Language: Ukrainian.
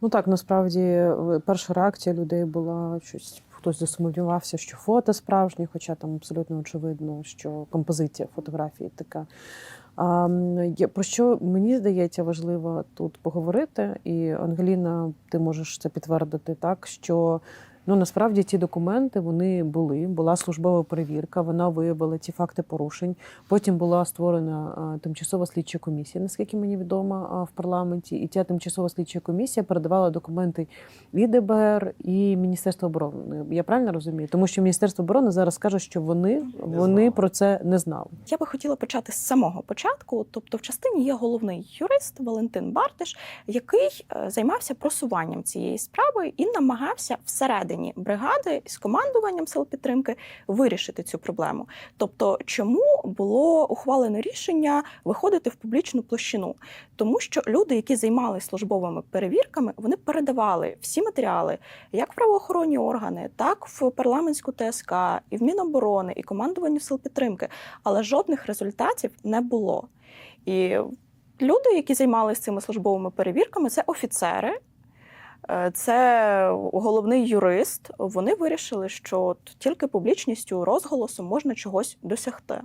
Ну так, насправді перша реакція людей була щось. Хтось засумнівався, що фото справжні, хоча там абсолютно очевидно, що композиція фотографії така. А, про що мені здається важливо тут поговорити, і Ангеліна, ти можеш це підтвердити так, що ну насправді ці документи вони були. Була службова перевірка, вона виявила ці факти порушень. Потім була створена тимчасова слідча комісія, наскільки мені відомо, в парламенті. І ця тимчасова слідча комісія передавала документи і ДБР, і Міністерство оборони. Я правильно розумію? Тому що Міністерство оборони зараз каже, що вони, вони знали. про це не знали. Я би хотіла почати з самого початку. Тобто, в частині є головний юрист Валентин Бартиш, який е, займався просуванням цієї справи і намагався всередині бригади з командуванням сил підтримки вирішити цю проблему. Тобто, чому було ухвалено рішення виходити в публічну площину? Тому що люди, які займалися службовими перевірками, вони передавали всі матеріали як в правоохоронні органи, так в парламентську ТСК, і в Міноборони, і командуванню сил підтримки але жодних результатів не було. І люди, які займалися цими службовими перевірками, це офіцери. Е, Це головний юрист. Вони вирішили, що тільки публічністю розголосу можна чогось досягти.